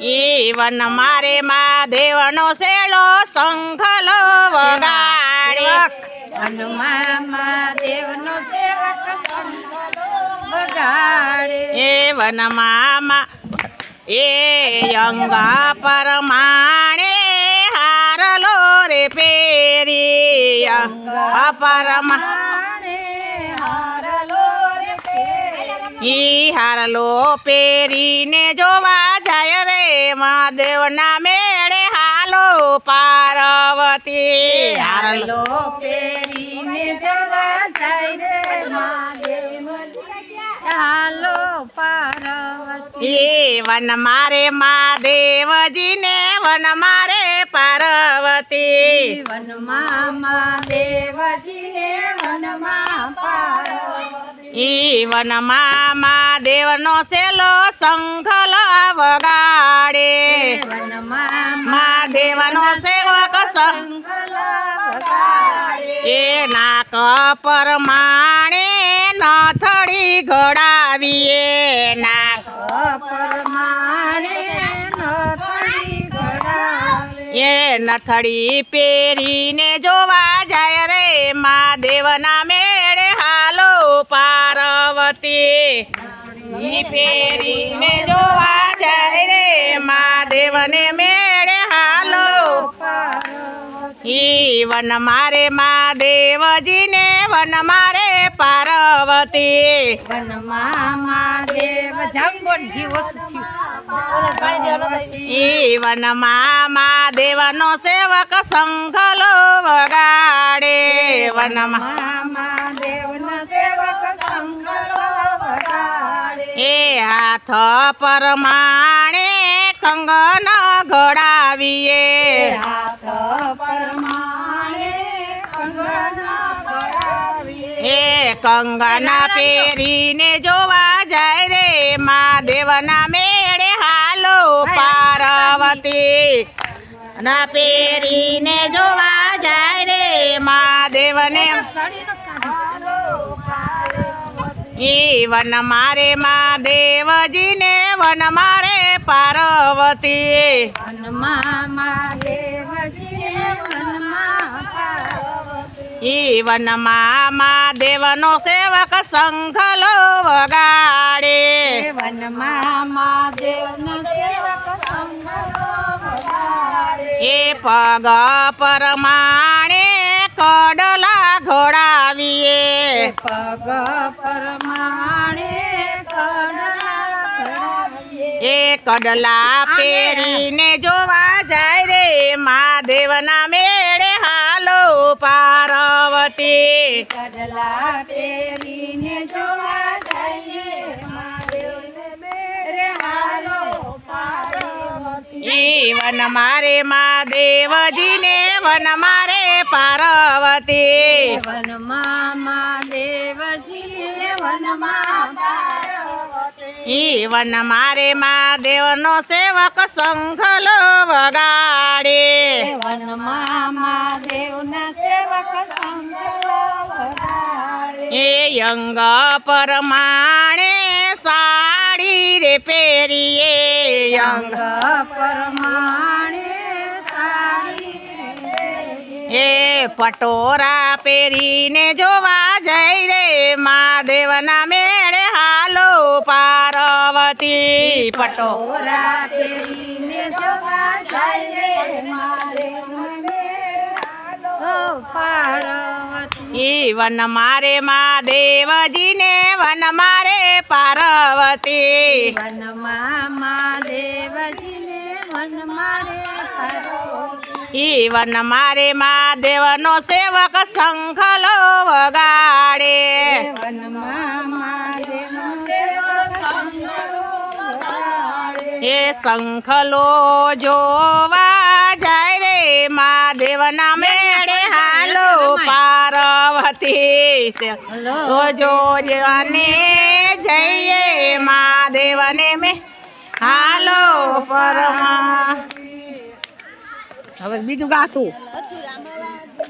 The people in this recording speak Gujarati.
ઈ વન મારે મહાદેવનો સેલો શંખલો વગાડે. દેવનો સેવક વગાડે. એ મામા એ અંગા પરમાણે હારલો રે પેરી અંગા પરમા માણે હારલો રે પેરી. ઈ હારલો પેરીને જોવા જાય રે મહાદેવના મેળે હાલો પાર્વતી. હારલો પેરીને જવા જાય રે મહાદેવ. હાલો પાર્વતી. વન મારે મહાદેવજીને વન મારે પાર્વતી. વન મહાદેવજી ને વન પાર્વતી. ઈ વનમાં મહાદેવનો સેલો શંખલ વગાડે. મહાદેવનો સેવક એ નાક પરમાણે નથડી ઘડાવીએ. નાક પરમાણે નથડી એ નથડી પહેરીને જોવા જાય રે. મહાદેવના મેળે હાલો પાર્વતી. પેરીને જોવા વન મારે મહાદેવજીને વન મારે પાર્વતી વનમાં મહાદેવ જાંબોનજી ઓછું થયું. મહાદેવનો સેવક સંઘલો વગાડે વન મહાદેવના સેવક સંકલ્પ વગાડે. એ હાથ પરમાણે કંગન ઘડાવીએ હાથ પરમાણે કંગન ઘડાવીએ. એ કંગન પહેરીને જોવા જાય રે મહાદેવના મેળે હાલો પાર્વતી. ના પહેરીને જોવા જાય રે મહાદેવને ઈ વન મારે મહાદેવજીને વન મારે પાર્વતી. વનમાં મહાદેવજીને વનમાં ઈ દેવનો સેવક શંખલો વગાડે વનમાં દેવનો સેવક સંકલ્પ વગાડે. એ પગ પરમાણે કડલા ઘોડાવીએ પગ પરમાણે કડલા. એ કડલા પહેરીને કડલા પહેરીને જોવા જઈએ વન મારે મહાદેવજીને વન મારે પાર્વતી વન મહાદેવજી વનમાં પાર્વતી. ઈ વન મારે મહાદેવનો સેવક શંખલો વગાડે વનમાં મહાદેવના સેવક. એ અંગ પરમાણે સાડી રે પહેરીએ. અંગ પરમાણે એ પટોરા પહેરીને જોવા જઈ રે. મહાદેવના મેળે હાલો પાર્વતી. પટોરા પહેરીને જોવા જઈ રે મહાદેવનો મેર હાલો ઈ વન મારે મહાદેવજીને વન મારે પાર્વતી વનમાં મહાદેવજીને વનમાં રે પાર્વતી. ઈ વન મારે મહાદેવનો સેવક શંખલો વગાડે. એ શંખલો જોવા ઓ જોરને જઈએ મહાદેવને મે. હાલો પરમા. હવે બીજું ગાતું.